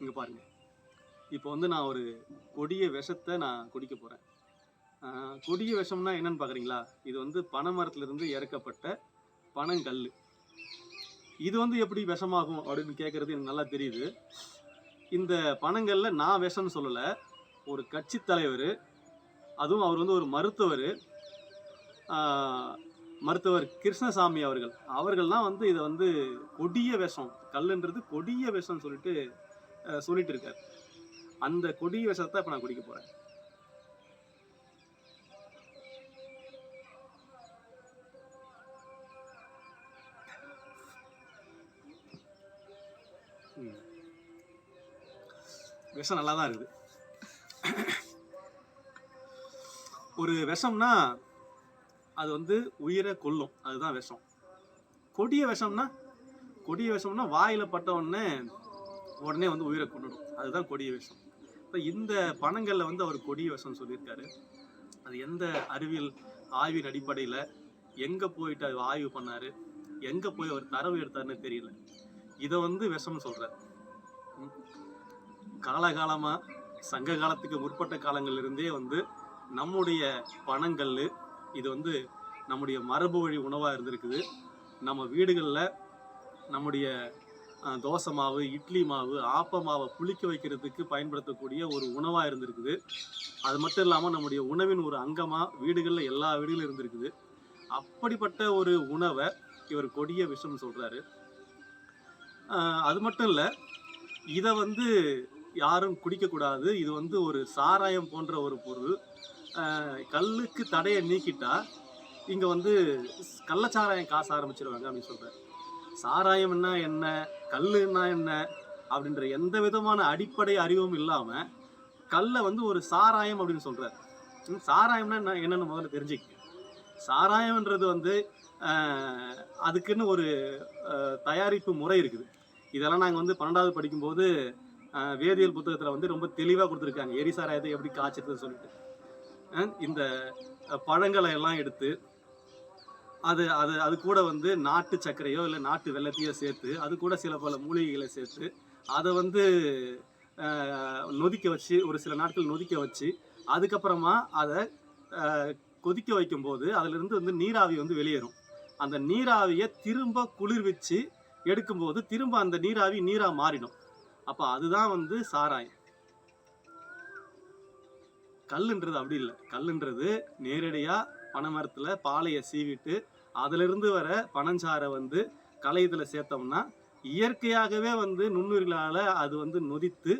இங்கே பாருங்கள் இப்போ வந்து நான் ஒரு கொடிய விஷத்தை நான் குடிக்க போகிறேன் கொடிய விஷம்னா என்னன்னு பார்க்குறீங்களா இது வந்து பனைமரத்துலேருந்து இறக்கப்பட்ட பனங்கல் இது வந்து எப்படி விஷமாகும் அப்படின்னு கேட்குறது எனக்கு நல்லா தெரியுது. இந்த பனங்கல்ல நான் விஷம்னு சொல்லலை ஒரு கட்சி தலைவர் அதுவும் அவர் வந்து ஒரு மருத்துவர் மருத்துவர் கிருஷ்ணசாமி அவர்கள். அவர்கள்லாம் வந்து இதை வந்து கொடிய விஷம் கல்லுன்றது கொடிய விஷம்னு சொல்லிட்டு சொல்லிட்டு இருக்கார் அந்த கொடிய விஷத்தை இப்போ நான் குடிக்க போகிறேன் விஷம் நல்லா தான் இருக்குது. ஒரு விஷம்னா அது வந்து உயிரை கொல்லும். அதுதான் விஷம். கொடிய விஷம்னா கொடிய விஷம்னா வாயில பட்ட உடனே உடனே வந்து உயிரை கொண்டுடும் அதுதான் கொடிய விஷம். இப்போ இந்த பணங்களில் வந்து அவர் கொடிய விஷம் சொல்லியிருக்காரு. அது எந்த அறிவியல் ஆய்வின் அடிப்படையில் எங்கே போயிட்டு அது ஆய்வு பண்ணார்? எங்கே போய் அவர் தரவு எடுத்தாருன்னு தெரியல. இதை வந்து விஷம்னு சொல்கிறார் காலகாலமாக சங்க காலத்துக்கு முற்பட்ட காலங்களிலிருந்தே வந்து நம்முடைய பணங்கள் இது வந்து நம்முடைய மரபு வழி உணவாக இருந்திருக்குது. நம்ம வீடுகளில் நம்முடைய தோசை மாவு இட்லி மாவு ஆப்ப மாவை புளிக்க வைக்கிறதுக்கு பயன்படுத்தக்கூடிய ஒரு உணவாக இருந்திருக்குது. அது மட்டும் இல்லாமல் நம்முடைய உணவின் ஒரு அங்கமாக வீடுகளில் எல்லா வீடுகளும் இருந்திருக்குது. அப்படிப்பட்ட ஒரு உணவை இவர் கொடிய விஷம்னு சொல்கிறாரு அது மட்டும் இல்லை இதை வந்து யாரும் குடிக்கக்கூடாது. இது வந்து ஒரு சாராயம் போன்ற ஒரு பொருள். கல்லுக்கு தடையை நீக்கிட்டா இங்கே வந்து கள்ளச்சாராயம் காசு ஆரம்பிச்சிருவாங்க அப்படின்னு சொல்கிறேன் சாராயம்னா என்ன கல்லுன்னா என்ன அப்படின்ற எந்த விதமான அடிப்படை அறிவும் இல்லாமல் கல்லை வந்து ஒரு சாராயம் அப்படின்னு சொல்கிறார் சாராயம்னா என்ன என்னென்னு முதல்ல தெரிஞ்சுக்க சாராயம்ன்றது வந்து அதுக்குன்னு ஒரு தயாரிப்பு முறை இருக்குது. இதெல்லாம் நாங்கள் வந்து பன்னெண்டாவது படிக்கும்போது வேதியியல் புத்தகத்தில் வந்து ரொம்ப தெளிவாக கொடுத்துருக்காங்க. எரி சாராயத்தை எப்படி காய்ச்சறதுன்னு சொல்லிட்டு. இந்த பழங்களை எல்லாம் எடுத்து அது அது அது கூட வந்து நாட்டு சர்க்கரையோ இல்லை நாட்டு வெள்ளத்தையோ சேர்த்து அது கூட சில பல மூலிகைகளை சேர்த்து அதை வந்து நொதிக்க வச்சு ஒரு சில நாட்கள் நொதிக்க வச்சு அதுக்கப்புறமா அதை கொதிக்க வைக்கும்போது அதிலிருந்து வந்து நீராவி வந்து வெளியேறும். அந்த நீராவியை திரும்ப குளிர்விச்சு எடுக்கும்போது திரும்ப அந்த நீராவி நீராக மாறிடும். அப்போ அதுதான் வந்து சாராயம். கல்லுன்றது அப்படி இல்லை. கல்லுன்றது நேரடியாக பனைமரத்தில் பாலையை சீவிட்டு அதிலிருந்து வர பனஞ்சாரை வந்து கலையத்தில் சேர்த்தோம்னா இயற்கையாகவே வந்து நுண்ணுயிர்களால் அது வந்து நொதித்து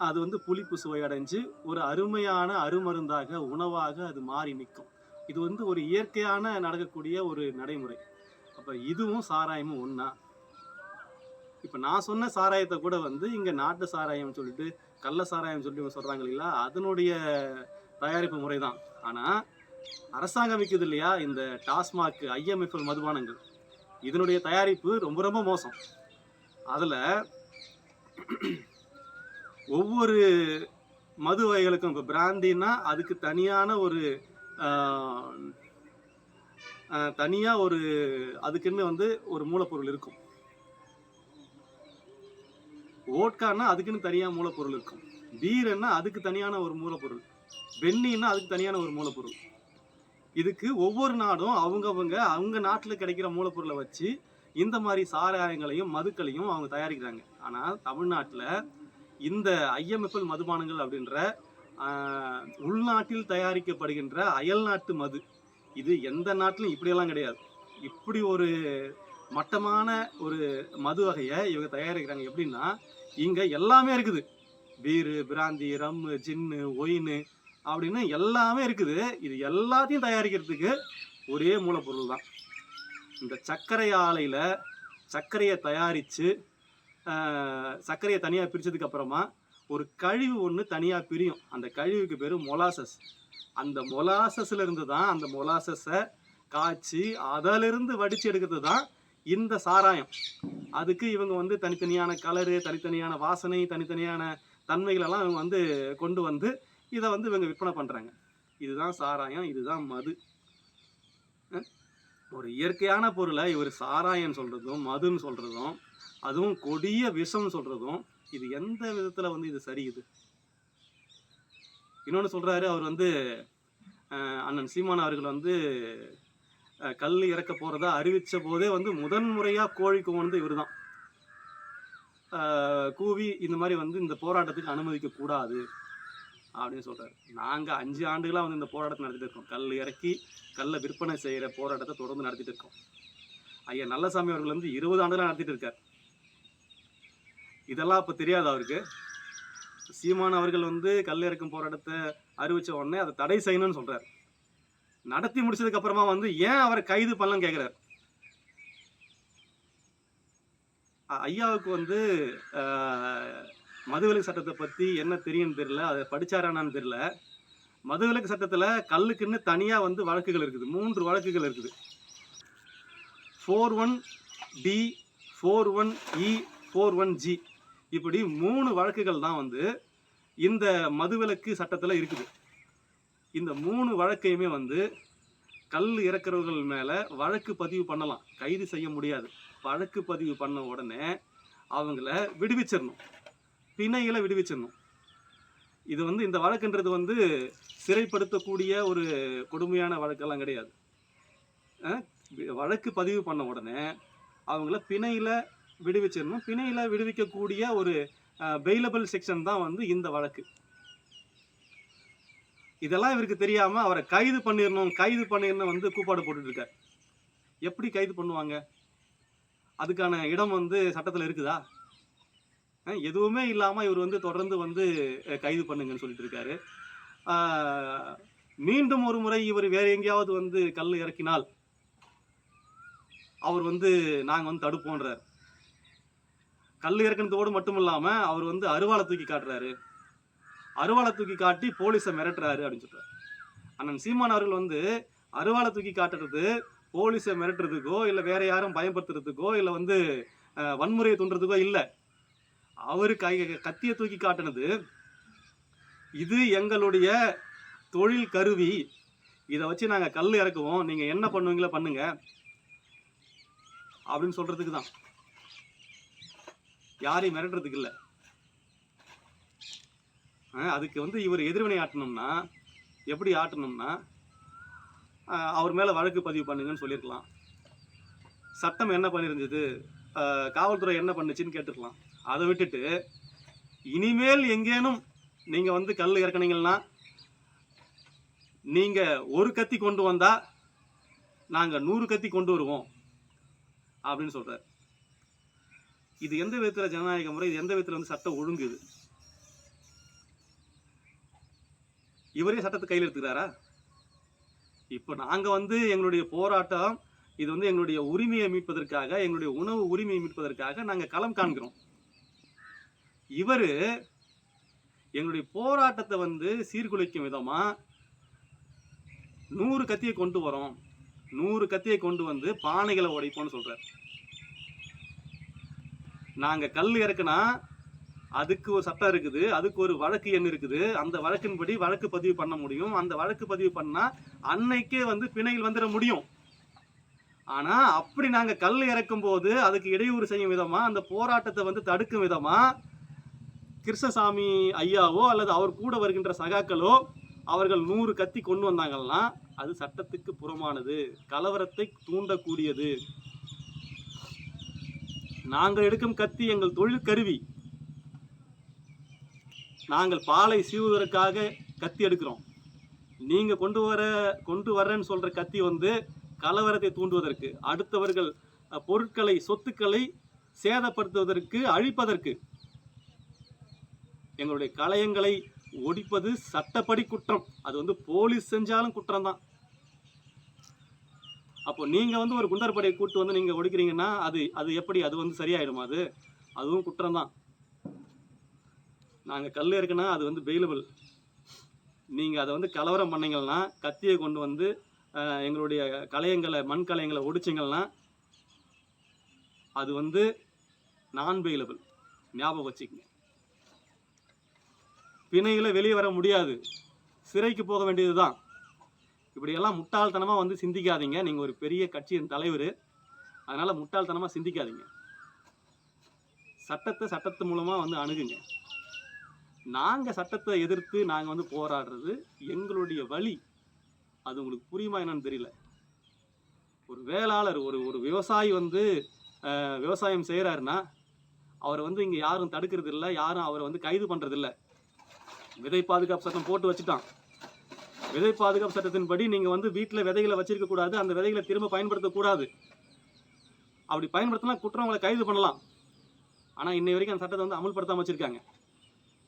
அது வந்து புளிப்பு சுவையடைஞ்சு ஒரு அருமையான அருமருந்தாக உணவாக அது மாறி நிற்கும். இது வந்து ஒரு இயற்கையான நடக்கக்கூடிய ஒரு நடைமுறை. அப்போ இதுவும் சாராயமும் ஒன்றா இப்போ நான் சொன்ன சாராயத்தை கூட வந்து இங்கே நாட்டு சாராயம் சொல்லிட்டு கள்ள சாராயம் சொல்லிட்டு சொல்கிறாங்க இல்லைங்களா? அதனுடைய தயாரிப்பு முறை தான் ஆனால் அரசாங்கம் விற்குது இல்லையா? இந்த டாஸ்மாக் ஐஎம்எஃப்எல் மதுபானங்கள். இதனுடைய தயாரிப்பு ரொம்ப ரொம்ப மோசம். அதில் ஒவ்வொரு மது வகைகளுக்கும் இப்போ பிராந்தின்னா அதுக்கு தனியான ஒரு தனியாக ஒரு அதுக்குன்னு வந்து ஒரு மூலப்பொருள் இருக்கும். ஓட்கான்னா அதுக்குன்னு தனியாக மூலப்பொருள் இருக்கும். பீர்னா அதுக்கு தனியான ஒரு மூலப்பொருள். வெந்நின்னா அதுக்கு தனியான ஒரு மூலப்பொருள். இதுக்கு ஒவ்வொரு நாடும் அவங்கவங்க அவங்க நாட்டில் கிடைக்கிற மூலப்பொருளை வச்சு இந்த மாதிரி சாராயங்களையும் மதுக்களையும் அவங்க தயாரிக்கிறாங்க. ஆனால் தமிழ்நாட்டில் இந்த ஐஎம்எஃப்எல் மதுபானங்கள் அப்படின்ற உள்நாட்டில் தயாரிக்கப்படுகின்ற அயல்நாட்டு மது இது எந்த நாட்டிலும் இப்படியெல்லாம் கிடையாது. இப்படி ஒரு மட்டமான ஒரு மது வகையை இவங்க தயாரிக்கிறாங்க. எப்படின்னா இங்கே எல்லாமே இருக்குது. பீரு பிராந்தி ரம்மு ஜின்னு ஒயின்னு அப்படின்னு எல்லாமே இருக்குது. இது எல்லாத்தையும் தயாரிக்கிறதுக்கு ஒரே மூலப்பொருள் தான். இந்த சர்க்கரை ஆலையில் சர்க்கரையை தயாரித்து சர்க்கரையை தனியாக பிரித்ததுக்கு அப்புறமா ஒரு கழிவு ஒன்று தனியாக பிரியும். அந்த கழிவுக்கு பேர் மொலாசஸ். அந்த மொலாசஸ்ல இருந்து தான் அந்த மொலாசஸை காய்ச்சி அதிலிருந்து வடித்து எடுக்கிறது தான் இந்த சாராயம். அதுக்கு இவங்க வந்து தனித்தனியான கலரு தனித்தனியான வாசனை தனித்தனியான தன்மைகளெல்லாம் இவங்க வந்து கொண்டு வந்து இதை வந்து இவங்க விற்பனை பண்ணுறாங்க இதுதான் சாராயம் இதுதான் மது. ஒரு இயற்கையான பொருளை இவர் சாராயம் சொல்கிறதும் மதுன்னு சொல்கிறதும் அதுவும் கொடிய விஷம்னு சொல்கிறதும் இது எந்த விதத்தில் வந்து இது சரி இது? இன்னொன்னு சொல்கிறாரு அவர் வந்து அண்ணன் சீமான் அவர்கள் வந்து கல் இறக்க போகிறதா அறிவிச்ச போதே வந்து முதன் முறையா கோழி வந்து இவர் தான் கூவி இந்த மாதிரி வந்து இந்த போராட்டத்துக்கு அனுமதிக்க கூடாது அப்படின்னு சொல்றாரு. நாங்க அஞ்சு ஆண்டுகளா வந்து இந்த போராட்டத்தை நடத்திட்டு இருக்கோம். கல் இறக்கி கல்லை விற்பனை செய்யற போராட்டத்தை தொடர்ந்து நடத்திட்டு இருக்கோம். ஐயா நல்லசாமி அவர்கள் வந்து இருபது ஆண்டுகளாக நடத்திட்டு இருக்கார். இதெல்லாம் அப்ப தெரியாது அவருக்கு. சீமான் அவர்கள் வந்து கல் இறக்கும் போராட்டத்தை அறிவிச்ச உடனே அதை தடை செய்யணும்னு சொல்றாரு. நடத்தி முடிச்சதுக்கு அப்புறமா வந்து ஏன் அவரை கைது பண்ணலாம் கேக்குறாரு. ஐயாவுக்கு வந்து ஆஹ், மதுவிலக்கு சட்டத்தை பத்தி என்ன தெரியும்னு தெரியல அதை படிச்சாரானான்னு தெரியல. மதுவிலக்கு சட்டத்துல கல்லுக்குன்னு தனியா வந்து வழக்குகள் இருக்குது. மூன்று வழக்குகள் இருக்குது. Four one D four one E four one G இப்படி மூணு வழக்குகள் தான் வந்து இந்த மதுவிலக்கு சட்டத்தில் இருக்குது. இந்த மூணு வழக்கையுமே வந்து கல் இறக்குறவர்கள் மேலே வழக்கு பதிவு பண்ணலாம். கைது செய்ய முடியாது. வழக்கு பதிவு பண்ண உடனே அவங்கள விடுவிச்சிடணும். பிணைகளை விடுவிச்சிடணும். இது வந்து இந்த வழக்குன்றது வந்து சிறைப்படுத்தக்கூடிய ஒரு கொடுமையான வழக்கெல்லாம் கிடையாது. வழக்கு பதிவு பண்ண உடனே அவங்கள பிணையில் விடுவிச்சிடணும். பிணையில் விடுவிக்கக்கூடிய ஒரு பெயிலபிள் செக்ஷன் தான் வந்து இந்த வழக்கு. இதெல்லாம் இவருக்கு தெரியாமல் அவரை கைது பண்ணிடணும் கைது பண்ணிடணும் வந்து கூப்பாடு போட்டுட்ருக்கார். எப்படி கைது பண்ணுவாங்க? அதுக்கான இடம் வந்து சட்டத்தில் இருக்குதா? எதுவுமே இல்லாமல் இவர் வந்து தொடர்ந்து வந்து கைது பண்ணுங்கன்னு சொல்லிட்டு இருக்காரு. மீண்டும் ஒரு முறை இவர் வேற எங்கேயாவது வந்து கல் இறக்கினால் அவர் வந்து நாங்கள் வந்து தடுப்போன்றார். கல் இறக்குனதோடு மட்டும் இல்லாமல் அவர் வந்து அருவாளை தூக்கி காட்டுறாரு. அருவாளை தூக்கி காட்டி போலீஸை மிரட்டுறாரு அப்படின்னு சொல்கிறார் அண்ணன் சீமான் அவர்கள் வந்து அருவாளை தூக்கி காட்டுறது போலீஸை மிரட்டுறதுக்கோ இல்லை வேற யாரும் பயன்படுத்துறதுக்கோ இல்லை வந்து வன்முறையை தூண்டுறதுக்கோ இல்லை. அவர் கை கத்தியை தூக்கி காட்டினது இது எங்களுடைய தொழில் கருவி. இதை வச்சு நாங்கள் கல் இறக்குவோம். நீங்கள் என்ன பண்ணுவீங்களோ பண்ணுங்க. அப்படின்னு சொல்கிறதுக்கு தான். யாரையும் மிரட்டுறதுக்கு இல்லை. அதுக்கு வந்து இவர் எதிர்வினை ஆட்டணும்னா எப்படி ஆட்டணும்னா அவர் மேலே வழக்கு பதிவு பண்ணுங்கன்னு சொல்லியிருக்கலாம் சட்டம் என்ன பண்ணிருந்தது? காவல்துறை என்ன பண்ணுச்சுன்னு கேட்டுருக்கலாம் அதை விட்டுட்டு இனிமேல் எங்கேனும் நீங்கள் வந்து கல் இறக்குனீங்கன்னா நீங்கள் ஒரு கத்தி கொண்டு வந்தால் நாங்கள் நூறு கத்தி கொண்டு வருவோம் அப்படின்னு சொல்கிறார் இது எந்த விதத்தில் ஜனநாயக முறை? இது எந்த விதத்தில் வந்து சட்டம் ஒழுங்கு இது? இவரே சட்டத்தை கையில் எடுத்துக்கிறாரா? இப்போ நாங்கள் வந்து எங்களுடைய போராட்டம் இது வந்து எங்களுடைய உரிமையை மீட்பதற்காக எங்களுடைய உணவு உரிமையை மீட்பதற்காக நாங்கள் களம் காண்கிறோம். இவர் எங்களுடைய போராட்டத்தை வந்து சீர்குலைக்கும் விதமா நூறு கத்தியை கொண்டு வரோம். நூறு கத்தியை கொண்டு வந்து பானைகளை உடைப்போம்னு சொல்றாரு. நாங்க கல் இறக்குனா அதுக்கு ஒரு சட்டம் இருக்குது அதுக்கு ஒரு வழக்கு எண் இருக்குது. அந்த வழக்கின்படி வழக்கு பதிவு பண்ண முடியும். அந்த வழக்கு பதிவு பண்ணா அன்னைக்கே வந்து பிணையில் வந்துட முடியும். ஆனால் அப்படி நாங்கள் கல் இறக்கும் போது அதுக்கு இடையூறு செய்யும் விதமாக அந்த போராட்டத்தை வந்து தடுக்கும் விதமா கிருஷ்ணசாமி ஐயாவோ அல்லது அவர் கூட வருகின்ற சகாக்களோ அவர்கள் நூறு கத்தி கொண்டு வந்தாங்கன்னா அது சட்டத்துக்கு புறமானது கலவரத்தை தூண்டக்கூடியது. நாங்கள் எடுக்கும் கத்தி எங்கள் தொழில் கருவி. நாங்கள் பாலை சீவுவதற்காக கத்தி எடுக்கிறோம். நீங்க கொண்டு வர கொண்டு வரேன்னு சொல்ற கத்தி வந்து கலவரத்தை தூண்டுவதற்கு அடுத்தவர்கள் பொருட்களை சொத்துக்களை சேதப்படுத்துவதற்கு அழிப்பதற்கு எங்களுடைய கலையங்களை ஒடிப்பது சட்டப்படி குற்றம். அது வந்து போலீஸ் செஞ்சாலும் குற்றம் தான் அப்போ நீங்கள் வந்து ஒரு குண்டர் படையை கூட்டு வந்து நீங்கள் ஒடிக்கிறீங்கன்னா அது அது எப்படி? அது வந்து சரியாயிடுமா அது? அதுவும் குற்றம் தான் நாங்கள் கல் இருக்குன்னா அது வந்து பெயிலபிள் நீங்கள் அதை வந்து கலவரம் பண்ணீங்கன்னா கத்தியை கொண்டு வந்து எங்களுடைய கலையங்களை மண் கலையங்களை ஒடிச்சிங்கன்னா அது வந்து நான் பெயிலபிள் ஞாபகம் வச்சுக்கங்க. பிணையில் வெளியே வர முடியாது. சிறைக்கு போக வேண்டியது தான் இப்படியெல்லாம் முட்டாள்தனமாக வந்து சிந்திக்காதீங்க. நீங்கள் ஒரு பெரிய கட்சியின் தலைவர். அதனால் முட்டாள்தனமாக சிந்திக்காதீங்க. சட்டத்தை சட்டத்து மூலமாக வந்து அணுகுங்க. நாங்கள் சட்டத்தை எதிர்த்து நாங்கள் வந்து போராடுறது எங்களுடைய வழி. அது உங்களுக்கு புரியுமா என்னன்னு தெரியல. ஒரு வேளாளர் ஒரு ஒரு விவசாயி வந்து விவசாயம் செய்கிறாருன்னா அவரை வந்து இங்கே யாரும் தடுக்கிறது இல்லை யாரும் அவரை வந்து கைது பண்ணுறதில்ல விதை பாதுகாப்பு சட்டம் போட்டு வச்சுட்டான். விதை பாதுகாப்பு சட்டத்தின்படி நீங்கள் வந்து வீட்டில் விதைகளை வச்சிருக்க கூடாது அந்த விதைகளை திரும்ப பயன்படுத்தக்கூடாது அப்படி பயன்படுத்தினா குற்றவங்களை கைது பண்ணலாம். ஆனால் இன்னை வரைக்கும் அந்த சட்டத்தை வந்து அமல்படுத்தாமல் வச்சுருக்காங்க.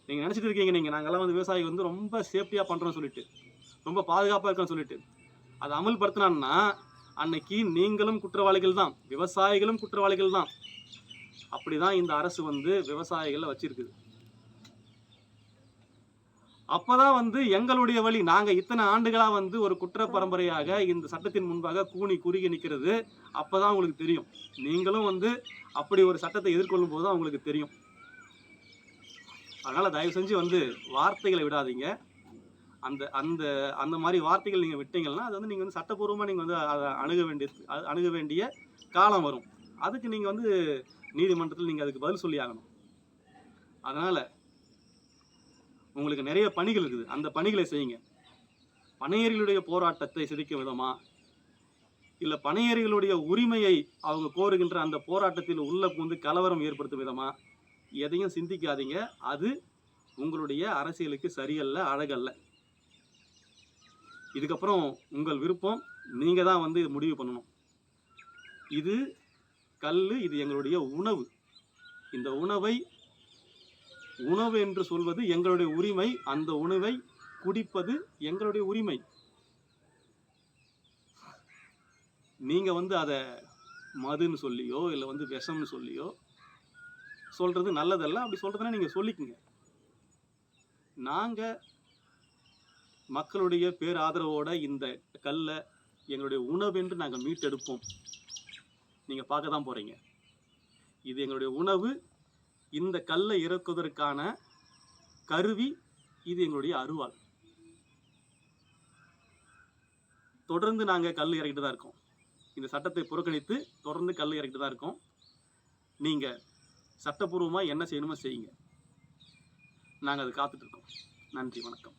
நீங்கள் நினச்சிட்டு இருக்கீங்க நீங்கள் நாங்கள்லாம் வந்து விவசாயி வந்து ரொம்ப சேஃப்டியாக பண்ணுறோம்னு சொல்லிட்டு ரொம்ப பாதுகாப்பாக இருக்கோம்னு சொல்லிட்டு. அதை அமல்படுத்தினான்னா அன்னைக்கு நீங்களும் குற்றவாளிகள் தான் விவசாயிகளும் குற்றவாளிகள் தான். அப்படி தான் இந்த அரசு வந்து விவசாயிகளை வச்சிருக்குது. அப்பதான் வந்து எங்களுடைய வழி. நாங்க இத்தனை ஆண்டுகளா வந்து ஒரு குற்ற பரம்பரையாக இந்த சட்டத்தின் முன்பாக கூனி குறுகி நிற்கிறது அப்பதான் உங்களுக்கு தெரியும். நீங்களும் வந்து அப்படி ஒரு சட்டத்தை எதிர்கொள்ளும் போது தான் உங்களுக்கு தெரியும். அதனால தயவு செஞ்சு வந்து வார்த்தைகளை விடாதீங்க. அந்த அந்த அந்த மாதிரி வார்த்தைகள் நீங்கள் விட்டீங்கன்னா அது வந்து நீங்கள் வந்து சட்டப்பூர்வமாக நீங்கள் வந்து அதை அணுக வேண்டிய அது அணுக வேண்டிய காலம் வரும். அதுக்கு நீங்கள் வந்து நீதிமன்றத்தில் நீங்கள் அதுக்கு பதில் சொல்லி ஆகணும் அதனால் உங்களுக்கு நிறைய பணிகள் இருக்குது. அந்த பணிகளை செய்யுங்க. பனையர்களுடைய போராட்டத்தை சிதைக்கும் விதமா இல்லை பனையர்களுடைய உரிமையை அவங்க கோருகின்ற அந்த போராட்டத்தில் உள்ள வந்து கலவரம் ஏற்படுத்தும் விதமா? எதையும் சிந்திக்காதீங்க. அது உங்களுடைய அரசியலுக்கு சரியல்ல அழகல்ல. இதுக்கப்புறம் உங்கள் விருப்பம். நீங்கள் தான் வந்து முடிவு பண்ணணும். இது கல் இது எங்களுடைய உணவு. இந்த உணவை உணவு என்று சொல்வது எங்களுடைய உரிமை அந்த உணவை குடிப்பது எங்களுடைய உரிமை. நீங்க வந்து அதை மதுன்னு சொல்லியோ இல்லை வந்து விஷம்னு சொல்லியோ சொல்றது நல்லதல்ல. அப்படி சொல்றதுன்னா நீங்க சொல்லிக்கங்க. நாங்க மக்களுடைய பேராதரவோட இந்த கல்லை எங்களுடைய உணவு என்று நாங்கள் மீட்டெடுப்போம். நீங்க பார்க்க தான் போறீங்க. இது எங்களுடைய உணவு இந்த கல்லை இறக்குவதற்கான கருவி இது எங்களுடைய அருவாள். தொடர்ந்து நாங்கள் கல் இறக்கிட்டு தான் இருக்கோம். இந்த சட்டத்தை புறக்கணித்து தொடர்ந்து கல் இறக்கிட்டு தான் இருக்கோம். நீங்கள் சட்டப்பூர்வமாக என்ன செய்யணுமோ செய்யுங்க. நாங்கள் அது காத்துட்ருக்கோம் நன்றி வணக்கம்.